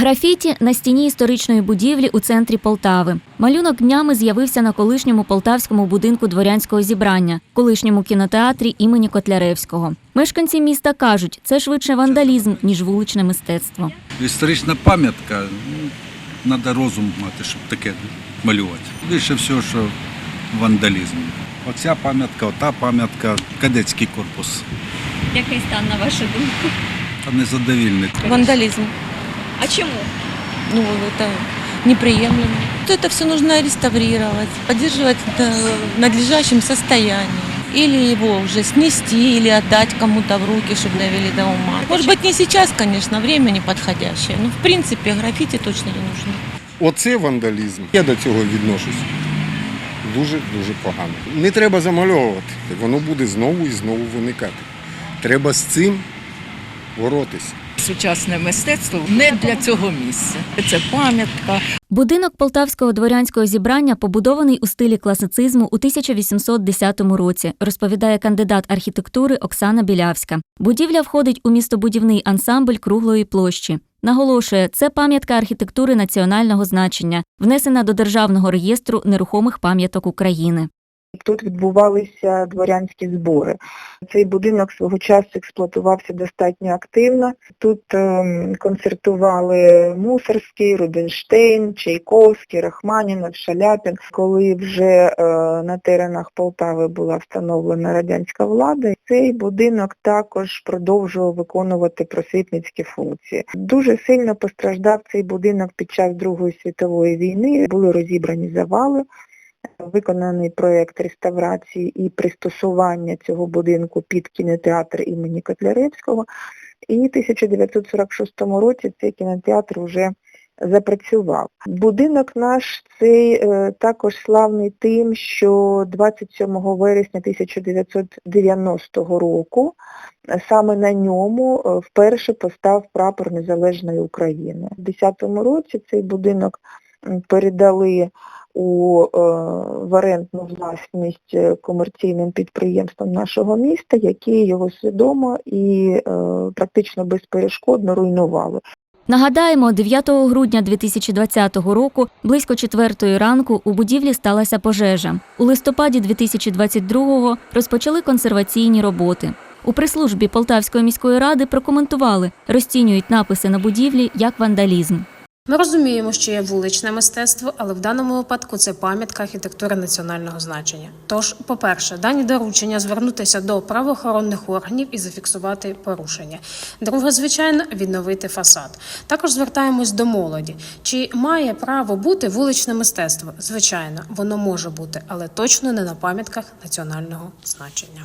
Графіті на стіні історичної будівлі у центрі Полтави. Малюнок днями з'явився на колишньому полтавському будинку дворянського зібрання, колишньому кінотеатрі імені Котляревського. Мешканці міста кажуть, це швидше вандалізм, ніж вуличне мистецтво. Історична пам'ятка, ну, треба розум мати, щоб таке малювати. Більше всього, що вандалізм. Оця пам'ятка, ота пам'ятка, кадетський корпус. Який стан на вашу думку? Та незадовільний. Вандализм. А чому? Ну, это неприемлемо. То это все нужно реставрировать, поддерживать э, в надлежащем состоянии. Или его уже снести, или отдать кому-то в руки, чтобы довели до ума. Может быть, не сейчас, конечно, время неподходящее, но в принципе граффити точно не нужно. Оце вандалізм. Я до цього відношусь дуже дуже погано. Не треба замальовувати. Воно буде знову і знову виникати. Треба з цим боротися. Сучасне мистецтво не для цього місця. Це пам'ятка, Будинок полтавського дворянського зібрання побудований у стилі класицизму у 1810 році, розповідає кандидат архітектури Оксана Білявська. Будівля входить у містобудівний ансамбль круглої площі. Наголошує, це пам'ятка архітектури національного значення, внесена до Державного реєстру нерухомих пам'яток України. Тут відбувалися дворянські збори. Цей будинок свого часу експлуатувався достатньо активно. Тут ем, концертували Мусорський, Рубінштейн, Чайковський, Рахманінов, Шаляпін. Коли вже е, на теренах Полтави була встановлена радянська влада, цей будинок також продовжував виконувати просвітницькі функції. Дуже сильно постраждав цей будинок під час Другої світової війни. Були розібрані завали виконаний проєкт реставрації і пристосування цього будинку під кінотеатр імені Котляревського. І в 1946 році цей кінотеатр вже запрацював. Будинок наш цей е, також славний тим, що 27 вересня 1990 року е, саме на ньому е, вперше постав прапор Незалежної України. У 2010 році цей будинок передали у, е, в орендну власність е, комерційним підприємствам нашого міста, які його свідомо і е, практично безперешкодно руйнували. Нагадаємо, 9 грудня 2020 року, близько 4 ранку, у будівлі сталася пожежа. У листопаді 2022-го розпочали консерваційні роботи. У прес-службі Полтавської міської ради прокоментували, розцінюють написи на будівлі як вандалізм. Ми розуміємо, що є вуличне мистецтво, але в даному випадку це пам'ятка архітектури національного значення. Тож, по-перше, дані доручення звернутися до правоохоронних органів і зафіксувати порушення. Друге, звичайно, відновити фасад. Також звертаємось до молоді. Чи має право бути вуличне мистецтво? Звичайно, воно може бути, але точно не на пам'ятках національного значення.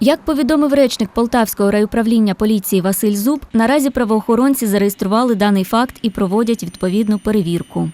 Як повідомив речник Полтавського райуправління поліції Василь Зуб, наразі правоохоронці зареєстрували даний факт і проводять відповідну перевірку.